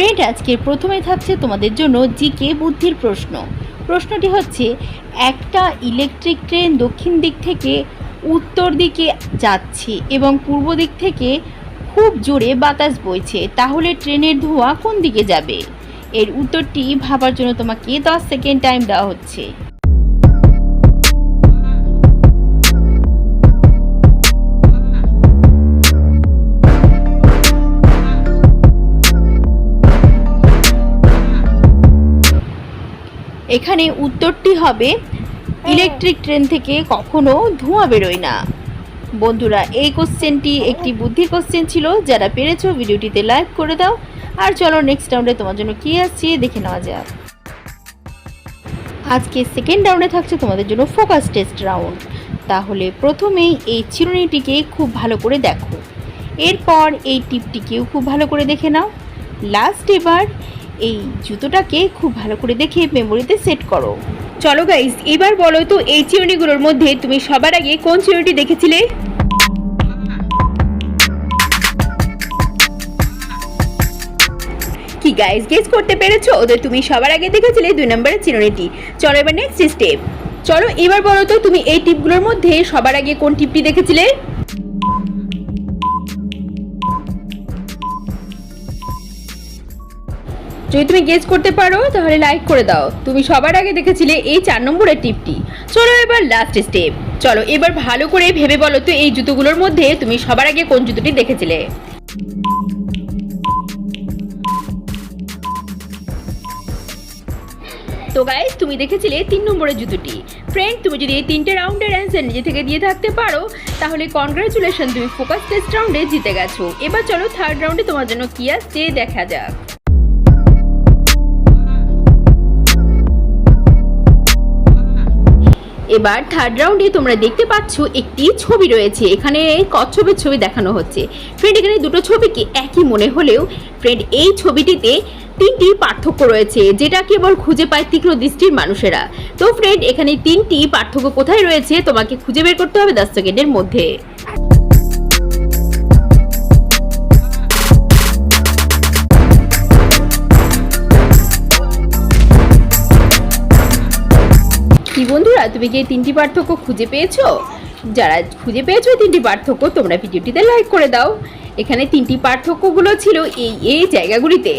Friend, আজকের প্রথমে থাকছে তোমাদের জন্য জিকে বুদ্ধির প্রশ্ন। প্রশ্নটি হচ্ছে, একটা ইলেকট্রিক ট্রেন দক্ষিণ দিক থেকে উত্তর দিকে যাচ্ছে এবং পূর্ব দিক থেকে খুব জোরে বাতাস বইছে, তাহলে ট্রেনের ধোঁয়া কোন দিকে যাবে? এর উত্তরটি ভাবার জন্য তোমাকে দশ সেকেন্ড টাইম দেওয়া হচ্ছে। এখানে উত্তরটি হবে ইলেকট্রিক ট্রেন থেকে কখনো ধোঁয়া বেরোয় না। বন্ধুরা এই কোশ্চেনটি একটি বুদ্ধির কোশ্চেন ছিল। যারা পেরেছ ভিডিওটিতে লাইক করে দাও। আর চলো নেক্সট রাউন্ডে তোমার জন্য কী আসছে দেখে নেওয়া যাক। আজকে সেকেন্ড রাউন্ডে থাকছে তোমাদের জন্য ফোকাস টেস্ট রাউন্ড তাহলে প্রথমেই এই চিরুনিটিকে খুব ভালো করে দেখো। এরপর এই টিপটিকেও খুব ভালো করে দেখে নাও। লাস্ট এবার এই জুতোটাকে খুব ভালো করে দেখে মেমোরিতে সেট করো। চলো গাইস এবার বলো তো এই চিরুনিগুলোর মধ্যে তুমি সবার আগে কোন চিরুনিটি দেখেছিলে? কি গাইস গেস করতে পেরেছ? ওদের তুমি সবার আগে দেখেছিলে দুই নম্বরের চিরুনিটি। চলো এবার নেক্সট স্টেপ চলো এবার বলো তো তুমি এই টিপগুলোর মধ্যে সবার আগে কোন টিপটি দেখেছিলে? যদি তুমি গেস করতে পারো, তাহলে লাইক করে দাও। তুমি সবার আগে দেখেছিলে এই চার নম্বরের টিপটি। চলো এবার লাস্ট স্টেপ চলো, এবার ভালো করে ভেবে বলো তো এই জুতোগুলোর মধ্যে তুমি সবার আগে কোন জুতোটি দেখেছিলে? তো গাইস তুমি দেখেছিলে তিন নম্বরের জুতোটি। ফ্রেন্ড তুমি যদি এই তিনটে রাউন্ডের অ্যান্সার নিজে থেকে দিয়ে থাকতে পারো, তাহলে কনগ্রাচুলেশন তুমি ফোকাস টেস্ট রাউন্ডে জিতে গেছো। এবার চলো থার্ড রাউন্ডে তোমার জন্য কি আসছে, দেখা যাক। এবার থার্ড রাউন্ডে তোমরা দেখতে পাচ্ছ একটি ছবি রয়েছে। এখানে কচ্ছপের ছবি দেখানো হচ্ছে। ফ্রেন্ড এখানে দুটো ছবিকে একই মনে হলেও ফ্রেন্ড এই ছবিটিতে তিনটি পার্থক্য রয়েছে, যেটা কেবল খুঁজে পায় তীক্ষ্ণ দৃষ্টির মানুষেরা। তো ফ্রেন্ড এখানে তিনটি পার্থক্য কোথায় রয়েছে? তোমাকে খুঁজে বের করতে হবে দশ সেকেন্ডের মধ্যে। বন্ধুরা, তুমি কি এই তিনটি পার্থক্য খুঁজে পেয়েছ? যারা খুঁজে পেয়েছ তিনটি পার্থক্য, তোমরা ভিডিওটিতে লাইক করে দাও। এখানে তিনটি পার্থক্যগুলো ছিল এই এই জায়গাগুলিতে।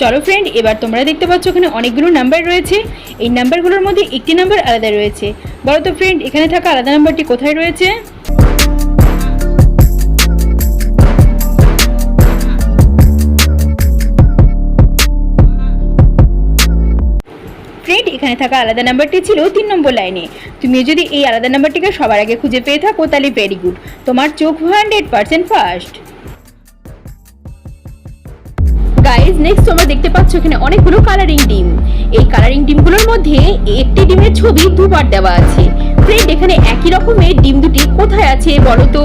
চলো ফ্রেন্ড এবার তোমরা দেখতে পাচ্ছ এখানে অনেকগুলো নাম্বার রয়েছে। এই নাম্বারগুলোর মধ্যে একটি নাম্বার আলাদা রয়েছে। বলো তো ফ্রেন্ড এখানে থাকা আলাদা নাম্বারটি কোথায় রয়েছে? ফ্রেন্ড এখানে থাকা আলাদা নাম্বারটি ছিল তিন নম্বর লাইনে তুমি যদি এই আলাদা নাম্বারটিকে সবার আগে খুঁজে পেয়ে থাকো, তাহলে ভেরি গুড তোমার চোখ hundred percent first guys next তোমরা দেখতে পাচ্ছ এখানে অনেকগুলো কালারিং ডিম। এই কালারিং ডিমগুলোর মধ্যে একটি ডিমের ছবি দুবার দেওয়া আছে। ফ্রেন্ড এখানে একই রকমের ডিম দুটি কোথায় আছে বলো তো?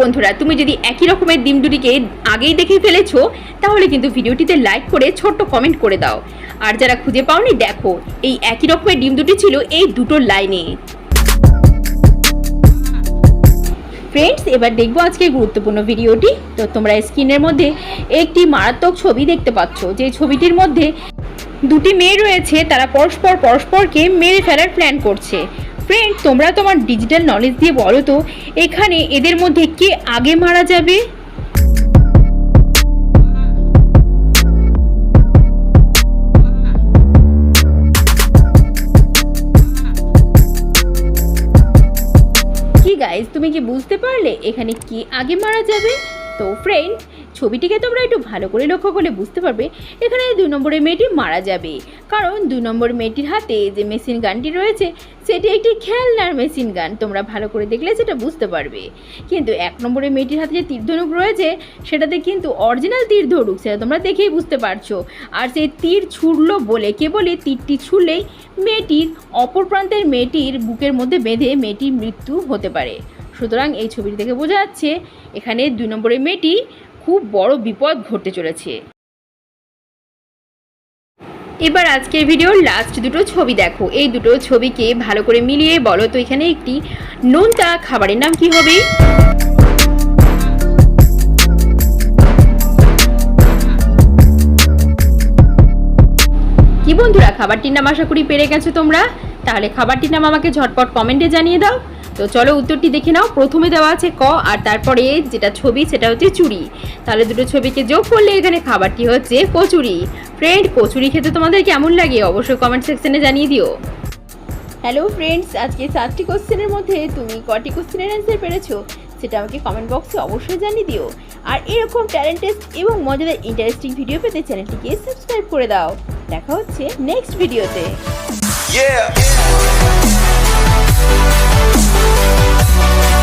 বন্ধুরা, তুমি যদি একই রকমের ডিম দুটিকে আগেই দেখে ফেলেছো, তাহলে কিন্তু ভিডিওটিতে লাইক করে ছোট্ট কমেন্ট করে দাও। আর যারা খুঁজে পাওনি, দেখো, এই একই রকমের ডিম দুটি ছিল এই দুটো লাইনে। ফ্রেন্ডস এবার দেখব আজকে গুরুত্বপূর্ণ ভিডিওটি। তো তোমরা স্ক্রিনের মধ্যে একটি মারাত্মক ছবি দেখতে পাচ্ছ, যে ছবিটির মধ্যে দুটি মেয়ে রয়েছে, তারা পরস্পর পরস্পরকে মেরে ফেলার প্ল্যান করছে। ফ্রেন্ড তোমরা তোমার ডিজিটাল নলেজ দিয়ে বলো তো, এখানে এদের মধ্যে কে আগে মারা যাবে? তুমি কি বুঝতে পারলে এখানে কি আগে মারা যাবে? তো ফ্রেন্ড ছবিটিকে তোমরা একটু ভালো করে লক্ষ্য করলে বুঝতে পারবে, এখানে দুই নম্বরের মেয়েটি মারা যাবে। কারণ দুই নম্বর মেয়েটির হাতে যে মেশিন গানটি রয়েছে, সেটি একটি খেলনার মেশিন গান, তোমরা ভালো করে দেখলে সেটা বুঝতে পারবে। কিন্তু এক নম্বরের মেয়েটির হাতে যে তীরধনুক রয়েছে, সেটাতে কিন্তু অরিজিনাল তীর ধনুক সেটা তোমরা দেখেই বুঝতে পারছ। আর সেই তীর ছুড়লো বলে কেবলই তীরটি ছুড়লেই মেয়েটির অপর প্রান্তের মেয়েটির বুকের মধ্যে বেঁধে মেয়েটির মৃত্যু হতে পারে। সুতরাং এই ছবিটি থেকে বোঝা যাচ্ছে, এখানে দুই নম্বরের মেয়েটি খুব বড় বিপদ ঘটতে চলেছে। এবার আজকের ভিডিওর লাস্ট দুটো ছবি দেখো। এই দুটো ছবিকে ভালো করে মিলিয়ে বলো তো, এখানে একটি নোনতা খাবারের নাম কি হবে? কি বন্ধুরা, খাবারটির নাম আশা করি পেরে গেছো তোমরা? তাহলে খাবারটির নাম আমাকে ঝটপট কমেন্টে জানিয়ে দাও। তো চলো উত্তরটি দেখে নাও। প্রথমে দেওয়া আছে ক আর তারপরে যেটা ছবি সেটা হচ্ছে চুড়ি। তাহলে দুটো ছবিকে যোগ করলে এখানে খাবারটি হচ্ছে কচুরি। ফ্রেন্ড কচুরি খেতে তোমাদের কেমন লাগে? অবশ্যই কমেন্ট সেকশনে জানিয়ে দিও। হ্যালো ফ্রেন্ডস আজকে সাতটি কোশ্চেনের মধ্যে তুমি কটি কোশ্চেনের অ্যান্সার পেরেছ সেটা আমাকে কমেন্ট বক্সে অবশ্যই জানিয়ে দিও। আর এরকম ট্যালেন্ট টেস্ট এবং মজাদার ইন্টারেস্টিং ভিডিও পেতে চ্যানেলটিকে সাবস্ক্রাইব করে দাও। দেখা হচ্ছে নেক্সট ভিডিওতে Yeah. Thank you.